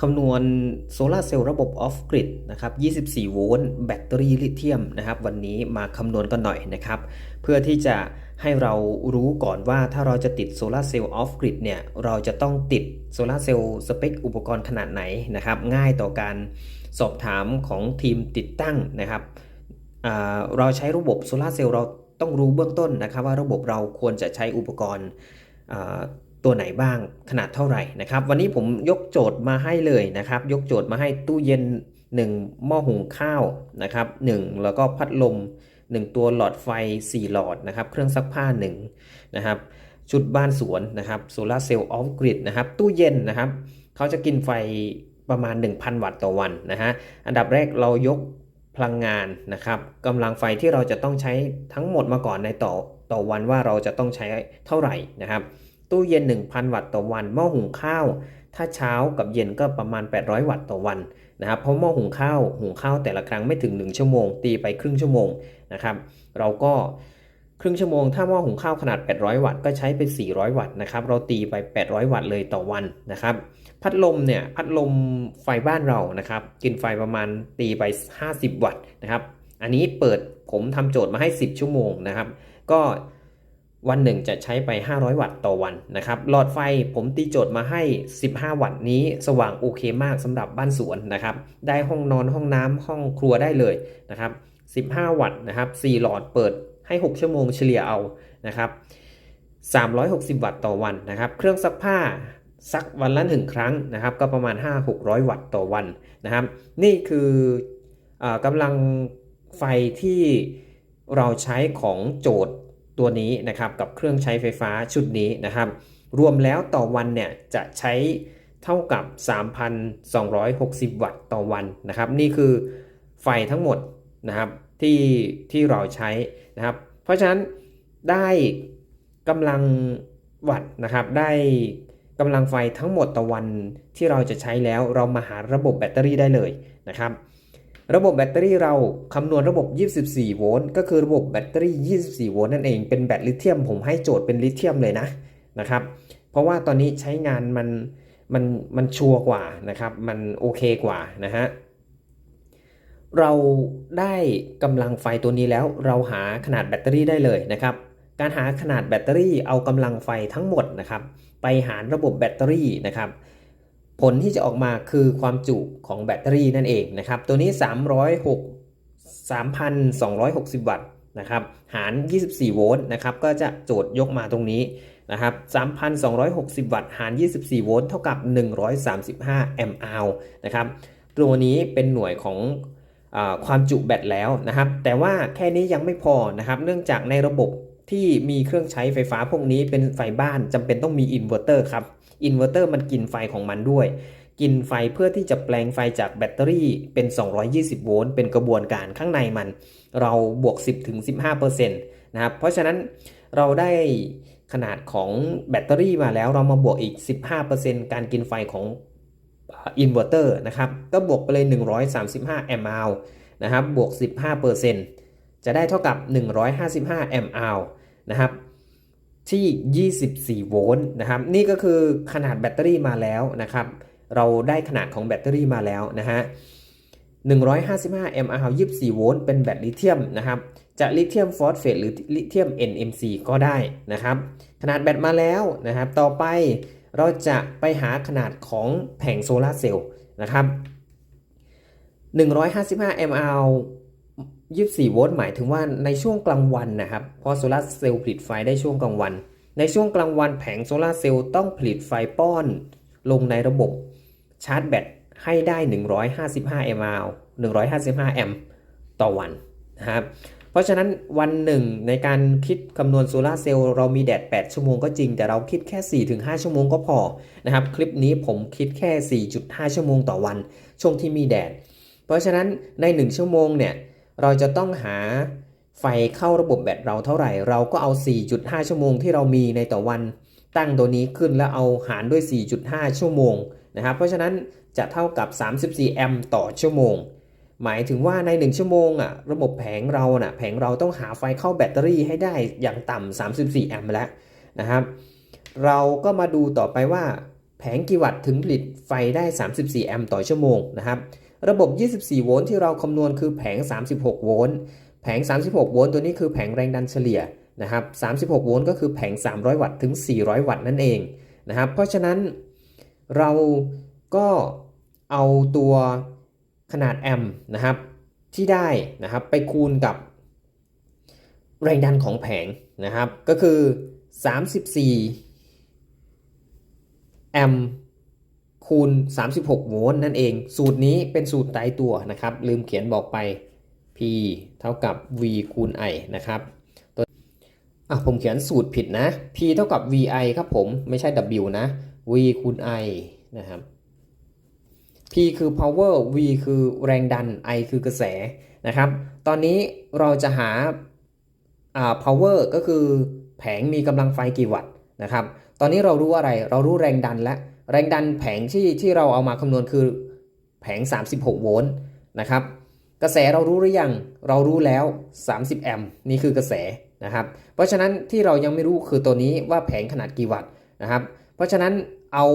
คำนวณโซลาเซลล์ระบบออฟกริดนะครับ 24 โวลต์แบตเตอรี่ลิเธียมนะครับ วันนี้มาคำนวณกันหน่อยนะครับ เพื่อที่จะให้เรารู้ก่อนว่าถ้าเราจะติดโซลาเซลล์ออฟกริดเนี่ย เราจะต้องติดโซลาเซลล์สเปคอุปกรณ์ขนาดไหนนะครับ ง่ายต่อการสอบถามของทีมติดตั้งนะครับ เราใช้ระบบโซลาเซลล์เราต้องรู้เบื้องต้นนะครับ ว่าระบบเราควรจะใช้อุปกรณ์ ตัวไหนบ้างขนาดเท่าไหร่นะครับ วันนี้ผมยกโจทย์มาให้เลยนะครับ ยกโจทย์มาให้ตู้เย็น 1 หม้อหุงข้าวนะครับ1แล้วก็พัดลม 1 ตัวหลอดไฟ 4 หลอดนะครับ เครื่องซักผ้า1นะครับชุดบ้านสวนนะครับโซลาเซลล์ออฟกริดนะครับตู้เย็นนะครับเขาจะกินไฟประมาณ 1,000 วัตต์ต่อวันนะฮะอันดับแรกเรายกพลังงานนะครับกำลังไฟที่เราจะต้องใช้ทั้งหมดมาก่อนในต่อต่อวันว่าเราจะต้องใช้เท่าไหร่นะครับ ตู้เย็น 1,000 วัตต์ต่อวัน หม้อหุงข้าว ถ้าเช้ากับเย็นก็ประมาณ 800 วัตต์ต่อวันนะครับ เพราะหม้อหุงข้าว หุงข้าวแต่ละครั้งไม่ถึง 1 ชั่วโมง ตีไปครึ่งชั่วโมงนะครับ เราก็ครึ่งชั่วโมง ถ้าหม้อหุงข้าวขนาด 800 วัตต์ ก็ใช้ไป 400 วัตต์นะครับ เราตีไป 800 วัตต์เลยต่อวันนะครับ พัดลมเนี่ย พัดลมไฟบ้านเรานะครับ กินไฟประมาณตีไป 50 วัตต์นะครับ อันนี้เปิดผมทำโจทย์มาให้ 10 ชั่วโมงนะครับ ก็ วันหนึ่งจะใช้ไป 500 วัตต์ต่อวันนะครับหลอดไฟผมตีโจทย์มาให้ 15 วัตต์นี้สว่างโอเคมากสำหรับบ้านสวนนะครับ ได้ห้องนอนห้องน้ำห้องครัวได้เลยนะครับ15 วัตต์นะครับ4หลอดเปิดให้ 6 ชั่วโมงเฉลี่ยเอานะครับ360 วัตต์ต่อวันนะครับ เครื่องซักผ้าซักวันละหนึ่งครั้งนะครับ ก็ประมาณ 5-600 วัตต์ต่อวันนะครับ นี่คืออกำลังไฟที่เราใช้ของโจทย์ ตัวนี้นะครับกับเครื่องใช้ไฟฟ้าชุดนี้นะครับ รวมแล้วต่อวันเนี่ยจะใช้เท่ากับ 3,260 วัตต์ต่อวันนะครับ นี่คือไฟทั้งหมดนะครับที่ที่เราใช้นะครับ เพราะฉะนั้นได้กำลังวัตต์นะครับได้กำลังไฟทั้งหมดต่อวันที่เราจะใช้แล้วเรามาหาระบบแบตเตอรี่ได้เลยนะครับ ระบบแบตเตอรี่เราคำนวณระบบ 24 โวลต์ก็คือระบบแบตเตอรี่ 24 โวลต์นั่นเองเป็นแบตลิเธียม ผมให้โจทย์เป็นลิเธียมเลยนะนะครับ เพราะว่าตอนนี้ใช้งานมันมันมันชัวร์กว่านะครับ มันโอเคกว่านะฮะเราได้กำลังไฟตัวนี้แล้วเราหาขนาดแบตเตอรี่ได้เลยนะครับ การหาขนาดแบตเตอรี่เอากำลังไฟทั้งหมดนะครับ ไปหารระบบแบตเตอรี่นะครับ ผลที่จะออกมาคือความจุของแบตเตอรี่นั่นเองนะครับ ตัวนี้ 306 3,260 วัตต์นะครับ หาร 24 โวลต์นะครับ ก็จะโจทย์ยกมาตรงนี้นะครับ 3,260 วัตต์ หาร 24 โวลต์ เท่ากับ 135 แอมป์อาวนะครับ ตัวนี้เป็นหน่วยของอความจุแบตแล้วนะครับ แต่ว่าแค่นี้ยังไม่พอนะครับ เนื่องจากในระบบที่มีเครื่องใช้ไฟฟ้าพวกนี้เป็นไฟบ้านจำเป็นต้องมีอินเวอร์เตอร์ครับ อินเวอร์เตอร์มันกินไฟของมันด้วย กินไฟเพื่อที่จะแปลงไฟจากแบตเตอรี่เป็น 220 โวลต์เป็นกระบวนการข้างในมัน เราบวก 10-15%นะครับเพราะฉะนั้นเราได้ขนาดของแบตเตอรี่มาแล้วเรามาบวกอีก 15%การกินไฟของอินเวอร์เตอร์นะครับ ก็บวกไปเลย 135 แอมป์อนะครับ บวก 15%จะได้เท่ากับ 155 แอมป์อนะครับ ที่ 24 โวลต์นะครับ นี่ก็คือขนาดแบตเตอรี่มาแล้วนะครับ เราได้ขนาดของแบตเตอรี่มาแล้วนะฮะ 155แอมป์อาว24 โวลต์ เป็นแบตลิเธียมนะครับ จะลิเธียมฟอสเฟตหรือลิเธียม NMC ก็ได้นะครับ ขนาดแบตมาแล้วนะครับ ต่อไปเราจะไปหาขนาดของแผงโซลาเซลล์นะครับ 155แอมป์อาว 24 โวลต์หมายถึงว่าในช่วงกลางวันนะครับ เพราะโซลาร์เซลล์ผลิตไฟได้ช่วงกลางวัน ในช่วงกลางวันแผงโซลาร์เซลล์ต้องผลิตไฟป้อน ลงในระบบชาร์จแบตให้ได้ 155แอมป์155 แอมป์ต่อวันนะครับ เพราะฉะนั้นวันหนึ่งในการคิดคำนวณโซลาเซลล์เรามีแดด 8 ชั่วโมงก็จริง แต่เราคิดแค่ 4-5 ชั่วโมงก็พอนะครับ คลิปนี้ผมคิดแค่ 4.5 ชั่วโมงต่อวัน ช่วงที่มีแดด เพราะฉะนั้นใน 1 ชั่วโมงเนี่ย เราจะต้องหาไฟเข้าระบบแบตเราเท่าไหร่ เราก็เอา 4.5 ชั่วโมงที่เรามีในต่อวัน ตั้งตัวนี้ขึ้นแล้วเอาหารด้วย 4.5 ชั่วโมงนะครับ เพราะฉะนั้นจะเท่ากับ 34 แอมป์ต่อชั่วโมง หมายถึงว่าใน 1 ชั่วโมงอะระบบแผงเราน่ะแผงเราต้องหาไฟเข้าแบตเตอรี่ให้ได้อย่างต่ำ34 แอมป์แล้วนะครับ เราก็มาดูต่อไปว่าแผงกี่วัตต์ถึงผลิตไฟได้ 34 แอมป์ต่อชั่วโมงนะครับ ระบบ 24 โวลต์ที่เราคำนวณคือแผง 36 โวลต์ แผง 36 โวลต์ตัวนี้คือแผงแรงดันเฉลี่ยนะครับ 36 โวลต์ก็คือแผง 300 วัตต์ถึง 400 วัตต์นั่นเองนะครับ เพราะฉะนั้นเราก็เอาตัวขนาดแอมป์นะครับที่ได้นะครับไปคูณกับแรงดันของแผงนะครับ ก็คือ 34 แอมป์ คูณ 36 โวลต์นั่นเอง สูตรนี้เป็นสูตรตายตัวนะครับ ลืมเขียนบอกไป P เท่ากับ V คูณ I นะครับตัวอะผมเขียนสูตรผิดนะ P เท่ากับ VI ครับผม ไม่ใช่ W นะ V คูณ I นะครับ P คือ power V คือแรงดัน I คือกระแสนะครับ ตอนนี้เราจะหาอ่า power ก็คือแผงมีกำลังไฟกี่วัตต์นะครับ ตอนนี้เรารู้อะไร เรารู้แรงดันและ แรงดันแผงที่ที่เราเอามาคำนวณคือแผง 36 โวลต์นะครับ กระแสเรารู้หรือยัง เรารู้แล้ว 30 แอมป์นี่คือกระแสนะครับ เพราะฉะนั้นที่เรายังไม่รู้คือตัวนี้ว่าแผงขนาดกี่วัตต์นะครับ เพราะฉะนั้นเอา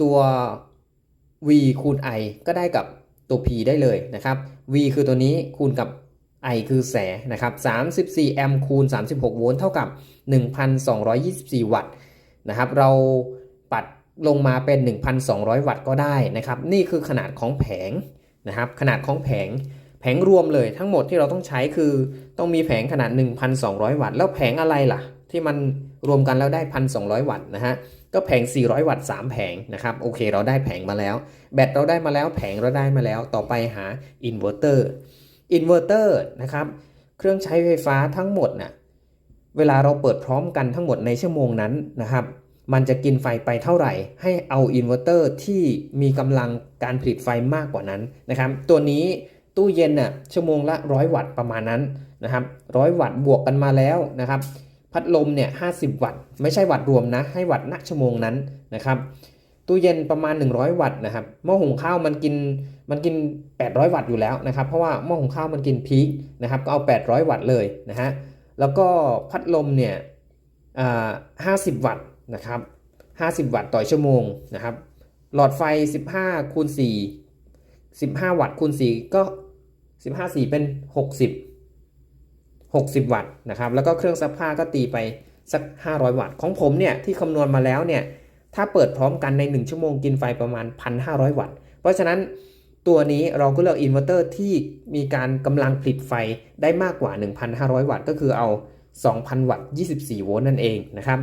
ตัว V คูณ I ก็ได้กับตัว P ได้เลยนะครับ V คือตัวนี้คูณกับ I คือแสนะครับ34แอมป์คูณ 36 โวลต์เท่ากับ 1,224 วัตต์นะครับ เราปัด ลงมาเป็น 1,200 วัตต์ก็ได้นะครับ นี่คือขนาดของแผงนะครับ ขนาดของแผงแผงรวมเลยทั้งหมดที่เราต้องใช้คือต้องมีแผงขนาด 1,200 วัตต์ แล้วแผงอะไรล่ะ ที่มันรวมกันแล้วได้ 1,200 วัตต์นะฮะก็แผง 400 วัตต์ 3 แผงนะครับโอเคเราได้แผงมาแล้ว แบตเราได้มาแล้วแผงเราได้มาแล้วต่อไปหาอินเวอร์เตอร์อินเวอร์เตอร์นะครับเครื่องใช้ไฟฟ้าทั้งหมดน่ะเวลาเราเปิดพร้อมกันทั้งหมดในชั่วโมงนั้นนะครับ มันจะกินไฟไปเท่าไหร่ ให้เอาอินเวอร์เตอร์ที่มีกำลังการผลิตไฟมากกว่านั้นนะครับ ตัวนี้ตู้เย็นน่ะชั่วโมงละ 100 วัตต์ประมาณนั้นนะครับร้อยวัตต์บวกกันมาแล้วนะครับ พัดลมเนี่ย50วัตต์ไม่ใช่วัตต์รวมนะให้วัตต์ณชั่วโมงนั้นนะครับ ตู้เย็นประมาณ 100 วัตต์นะครับหม้อหุงข้าวมันกินมันกิน 800 วัตต์อยู่แล้วนะครับ เพราะว่าหม้อหุงข้าวมันกินพีคนะครับก็เอา 800 วัตต์เลยนะฮะแล้วก็พัดลมเนี่ยอ่า50วัตต์ นะครับ50 วัตต์ต่อชั่วโมงนะครับ หลอดไฟ 15คูณ4 15 วัตต์คูณ4ก็ 15 4 เป็น 60 60 วัตต์นะครับ แล้วก็เครื่องซักผ้าก็ตีไปสัก 500 วัตต์ ของผมเนี่ยที่คำนวณมาแล้วเนี่ย ถ้าเปิดพร้อมกันใน 1 ชั่วโมงกินไฟประมาณ 1,500 วัตต์ เพราะฉะนั้นตัวนี้เราก็เลือกอินเวอร์เตอร์ที่มีการกำลังผลิตไฟได้มากกว่า 1,500 วัตต์ ก็คือเอา 2,000 วัตต์ 24 โวลต์นั่นเองนะครับ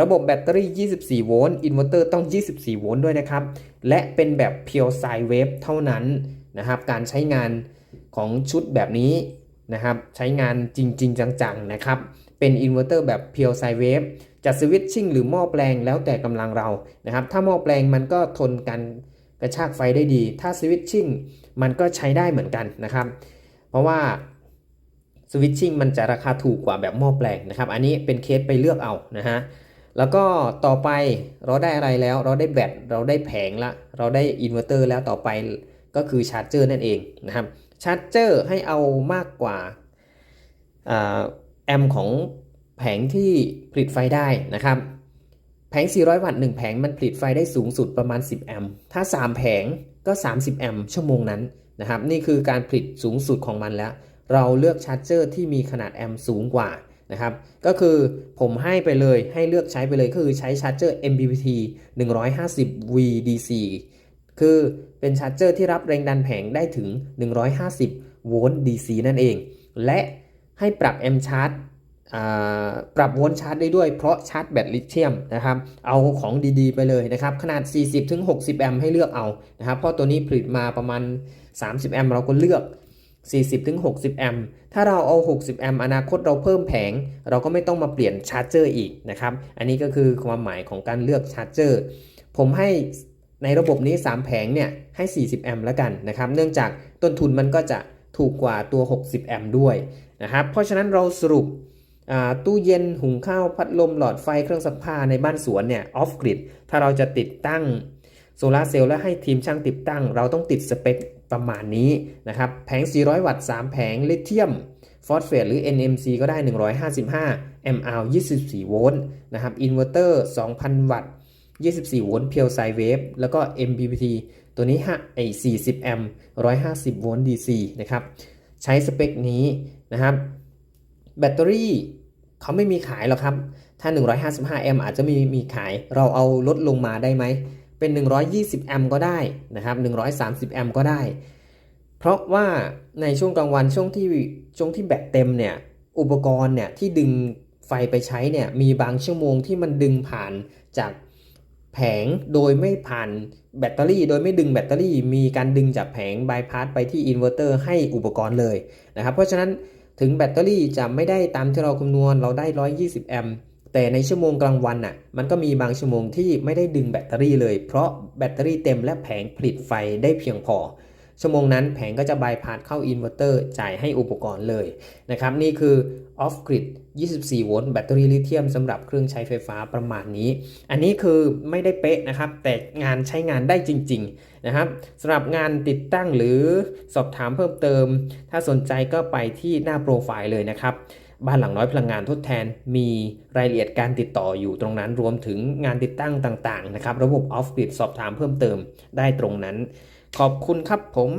ระบบแบตเตอรี่ 24 โวลต์ อินเวอร์เตอร์ต้อง 24 โวลต์ด้วยนะครับ และเป็นแบบ Pure Sine Wave เท่านั้นนะครับ การใช้งานของชุดแบบนี้นะครับ ใช้งานจริง ๆ จัง ๆ นะครับ เป็นอินเวอร์เตอร์แบบ Pure Sine Wave จะสวิตชิ่งหรือหม้อแปลงแล้วแต่กำลังเรา นะครับ ถ้าหม้อแปลงมันก็ทนการกระชากไฟได้ดี ถ้าสวิตชิ่งมันก็ใช้ได้เหมือนกันนะครับ เพราะว่าสวิตชิ่งมันจะราคาถูกกว่าแบบหม้อแปลงนะครับ อันนี้เป็นเคสไปเลือกเอานะฮะ แล้วก็ต่อไปเราได้อะไรแล้ว เราได้แบตเราได้แผงละ เราได้อินเวอร์เตอร์แล้วต่อไปก็คือชาร์จเจอร์นั่นเองนะครับชาร์จเจอร์ให้เอามากกว่าแอมป์ของแผงที่ผลิตไฟได้นะครับ แผง 400 วัตต์1แผงมันผลิตไฟได้สูงสุดประมาณ 10 แอมป์ถ้า 3 แผงก็ 30 แอมป์ชั่วโมงนั้นนะครับ นี่คือการผลิตสูงสุดของมันแล้ว เราเลือกชาร์จเจอร์ที่มีขนาดแอมป์สูงกว่า นะครับ ก็คือผมให้ไปเลยให้เลือกใช้ไปเลยก็คือใช้ชาร์จเจอร์ MPPT 150 VDC คือเป็นชาร์จเจอร์ที่รับแรงดันแผงได้ถึง 150 โวลต์ DC นั่นเอง และให้ปรับแอมชาร์จปรับโวลต์ชาร์จได้ด้วยเพราะชาร์จแบตลิเธียมนะครับ เอาของดีๆไปเลยนะครับ ขนาด 40-60 แอมป์ให้เลือกเอานะครับ เพราะตัวนี้ผลิตมาประมาณ 30 แอมป์เราก็เลือก 40-60 แอมป์ถ้าเราเอา 60 แอมป์อนาคตเราเพิ่มแผง เราก็ไม่ต้องมาเปลี่ยนชาร์จเจอร์อีกนะครับ อันนี้ก็คือความหมายของการเลือกชาร์จเจอร์ ผมให้ในระบบนี้ 3 แผงเนี่ยให้ 40 แอมป์แล้วกันนะครับ เนื่องจากต้นทุนมันก็จะถูกกว่าตัว 60 แอมป์ด้วยนะครับ เพราะฉะนั้นเราสรุปตู้เย็นหุงข้าวพัดลมหลอดไฟเครื่องซักผ้าในบ้านสวนเนี่ยออฟกริดถ้าเราจะติดตั้งโซลาเซลล์และให้ทีมช่างติดตั้ง เราต้องติดสเปค ประมาณนี้นะครับแผง 400 วัตต์ 3 แผงลิเธียมฟอสเฟตหรือ NMC ก็ได้ 155 mAh 24 โวลต์นะครับอินเวอร์เตอร์ 2,000 วัตต์ 24 โวลต์เพียวไซเวฟแล้วก็ MPPT ตัวนี้ฮะไอ40 แอมป์150 โวลต์ DC นะครับ ใช้สเปคนี้นะครับ แบตเตอรี่เขาไม่มีขายหรอกครับ ถ้า 155 แอมป์อาจจะมีมีขาย เราเอาลดลงมาได้ไหม เป็น 120 แอมป์ก็ได้นะครับ 130 แอมป์ก็ได้ เพราะว่าในช่วงกลางวันช่วงที่ช่วงที่แบตเต็มเนี่ย อุปกรณ์เนี่ยที่ดึงไฟไปใช้เนี่ย มีบางชั่วโมงที่มันดึงผ่านจากแผงโดยไม่ผ่านแบตเตอรี่ โดยไม่ดึงแบตเตอรี่ มีการดึงจากแผงบายพาสไปที่อินเวอร์เตอร์ให้อุปกรณ์เลยนะครับ เพราะฉะนั้นถึงแบตเตอรี่จะไม่ได้ตามที่เราคำนวณเราได้ 120 แอมป์ แต่ในชั่วโมงกลางวันน่ะมันก็มีบางชั่วโมงที่ไม่ได้ดึงแบตเตอรี่เลย เพราะแบตเตอรี่เต็มและแผงผลิตไฟได้เพียงพอ ชั่วโมงนั้นแผงก็จะบายพาสเข้าอินเวอร์เตอร์จ่ายให้อุปกรณ์เลยนะครับนี่คือ off grid 24 โวลต์แบตเตอรี่ลิเธียมสำหรับเครื่องใช้ไฟฟ้าประมาณนี้ อันนี้คือไม่ได้เป๊ะนะครับ แต่งานใช้งานได้จริง ๆ นะครับสำหรับงานติดตั้งหรือสอบถามเพิ่มเติม ถ้าสนใจก็ไปที่หน้าโปรไฟล์เลยนะครับ บ้านหลังน้อยพลังงานทดแทน มีรายละเอียดการติดต่ออยู่ตรงนั้นรวมถึงงานติดตั้งต่างๆนะครับ ระบบออฟฟิศสอบถามเพิ่มเติมได้ตรงนั้น ขอบคุณครับผม